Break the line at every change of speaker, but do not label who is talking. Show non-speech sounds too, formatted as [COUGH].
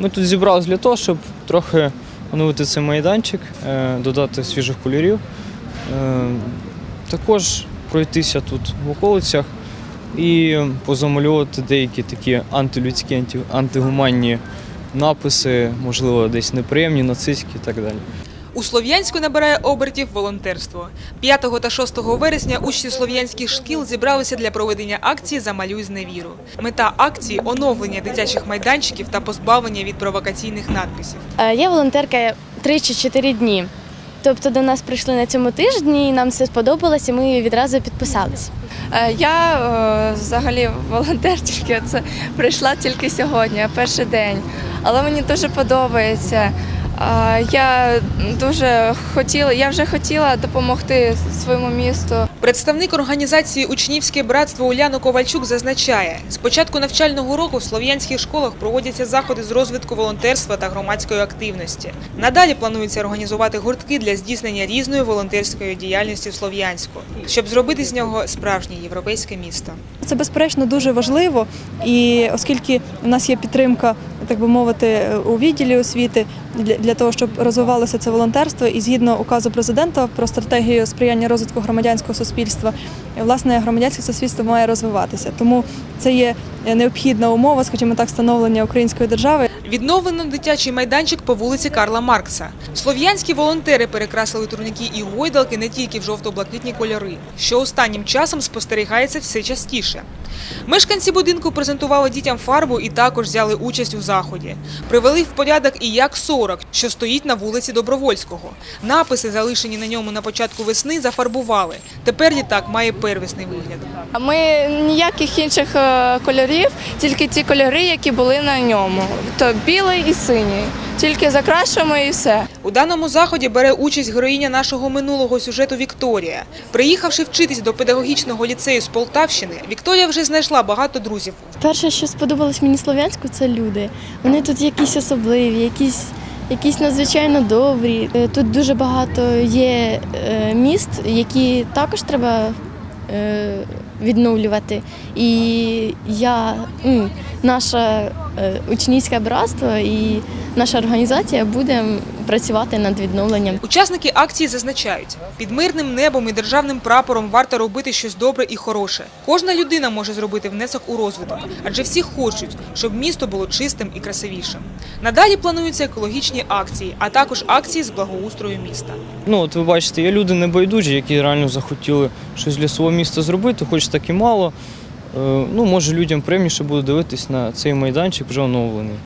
Ми тут зібралися для того, щоб трохи оновити цей майданчик, е, додати свіжих кольорів. Е, Також пройтися тут в околицях і позамальовувати деякі такі антилюдські, анти- антигуманні написи, можливо, десь неприємні, нацистські і так далі.
У Слов'янську набирає обертів волонтерство. 5 та 6 вересня учні слов'янських шкіл зібралися для проведення акції Замалюй з невіру. Мета акції оновлення дитячих майданчиків та позбавлення від провокаційних надписів.
Е, Я волонтерка 3 чи 4 дні. Тобто до нас прийшли на цьому тижні, і нам все сподобалось, і ми відразу підписалися.
Е, Я е, взагалі волонтер [LAUGHS] тільки це прийшла тільки сьогодні, перший день. Але мені дуже подобається. Я дуже хотіла, я вже хотіла допомогти своєму місту.
Представник організації Учнівське братство Уляна Ковальчук зазначає, з початку навчального року в слов'янських школах проводяться заходи з розвитку волонтерства та громадської активності. Надалі планується організувати гуртки для здійснення різної волонтерської діяльності в Слов'янську, щоб зробити з нього справжнє європейське місто.
Це безперечно дуже важливо, і оскільки у нас є підтримка, так би мовити, у відділі освіти для, для того, щоб розвивалося це волонтерство, і згідно указу президента про стратегію сприяння розвитку громадянського суспільства, суспільства власне, громадянське суспільство має розвиватися. Тому це є необхідна умова, скажімо так, становлення української держави.
Відновлено дитячий майданчик по вулиці Карла Маркса. Слов'янські волонтери перекрасили турніки і гойдалки не тільки в жовто-блакитні кольори, що останнім часом спостерігається все частіше. Мешканці будинку презентували дітям фарбу і також взяли участь у заході. Привели в порядок і як 40, що стоїть на вулиці Добровольського. Написи, залишені на ньому на початку весни, зафарбували. Тепер літак має первісний вигляд.
А Ми ніяких інших е, кольорів, тільки ті кольори, які були на ньому. То білий і синій. Тільки закрашуємо і все.
У даному заході бере участь героїня нашого минулого сюжету Вікторія. Приїхавши вчитись до педагогічного ліцею з Полтавщини, Вікторія вже знайшла багато друзів.
Перше, що сподобалось мені Слов'янську, це люди. Вони тут якісь особливі, якісь, якісь надзвичайно добрі. Е, Тут дуже багато є е, міст, які також треба відновлювати. І я, м, наше е, учнівське братство і наша організація буде працювати над відновленням
Учасники акції зазначають, під мирним небом і державним прапором варто робити щось добре і хороше. Кожна людина може зробити внесок у розвиток, адже всі хочуть, щоб місто було чистим і красивішим. Надалі плануються екологічні акції, а також акції з благоустрою міста.
Ну, от ви бачите, є люди небайдужі, які реально захотіли щось для свого міста зробити, хоч так і мало. Е, Ну, може, людям приємніше буде дивитись на цей майданчик вже оновлений.